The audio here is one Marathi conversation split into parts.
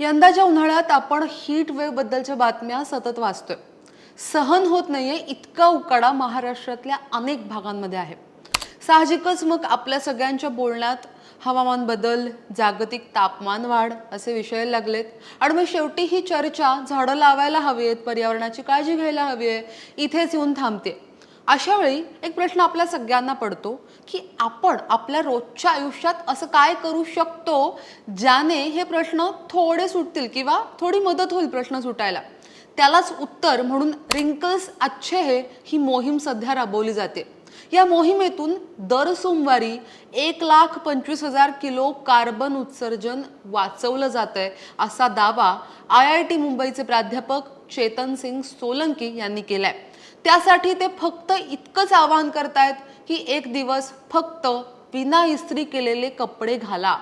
यंदाच्या उन्हाळ्यात आपण हीट वेव्ह बद्दलच्या बातम्या सतत वाचतोय. सहन होत नाहीये इतका उकाडा महाराष्ट्रातल्या अनेक भागांमध्ये आहे. साहजिकच मग आपल्या सगळ्यांच्या बोलण्यात हवामान बदल जागतिक तापमान वाढ असे विषय लागलेत. आणि मग शेवटी ही चर्चा झाडं लावायला हवी आहेत पर्यावरणाची काळजी घ्यायला हवी आहे इथेच येऊन थांबते. अशा वेळी एक प्रश्न आपल्या सगळ्यांना पडतो की आपण आपल्या रोजच्या आयुष्यात असं काय करू शकतो ज्याने हे प्रश्न थोडे सुटतील किंवा थोडी मदत होईल प्रश्न सुटायला? त्यालाच उत्तर म्हणून रिंकल्स अच्छे हे ही मोहीम सध्या राबवली जाते. या मोहिमेतून दर सोमवारी एक लाख पंचवीस हजार किलो कार्बन उत्सर्जन वाचवलं जात आहे असा दावा आय आय टी मुंबईचे प्राध्यापक चेतन सिंग सोलंकी यांनी केलाय. त्यासाठी ते फक्त इतकंच आवाहन करतायत की एक दिवस फक्त विना इस्त्री केलेले कपडे घाला.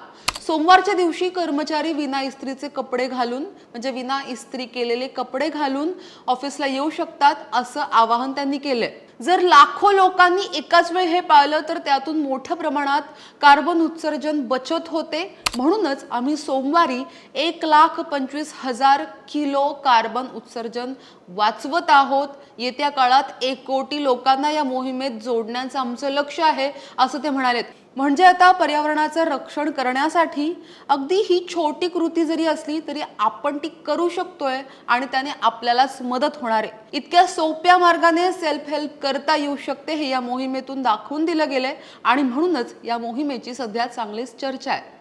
सोमवारच्या दिवशी कर्मचारी विना इस्त्रीचे कपडे घालून म्हणजे विना इस्त्री केलेले कपडे घालून ऑफिसला येऊ शकतात असं आवाहन त्यांनी केलंय. जर लाखो लोकांनी एकाच वेळ हे पाळलं तर त्यातून मोठ्या प्रमाणात कार्बन उत्सर्जन बचत होते. म्हणूनच आम्ही सोमवारी एक लाख पंचवीस हजार किलो कार्बन उत्सर्जन वाचवत आहोत. येत्या काळात एक कोटी लोकांना या मोहिमेत जोडण्याचं आमचं लक्ष आहे असं ते म्हणालेत. म्हणजे आता पर्यावरणाचं रक्षण करण्यासाठी अगदी ही छोटी कृती जरी असली तरी आपण ती करू शकतोय आणि त्याने आपल्यालाच मदत होणार आहे. इतक्या सोप्या मार्गाने सेल्फ हेल्प करता येऊ शकते हे या मोहिमेतून दाखवून दिलं गेलंय आणि म्हणूनच या मोहिमेची सध्या चांगलीच चर्चा आहे.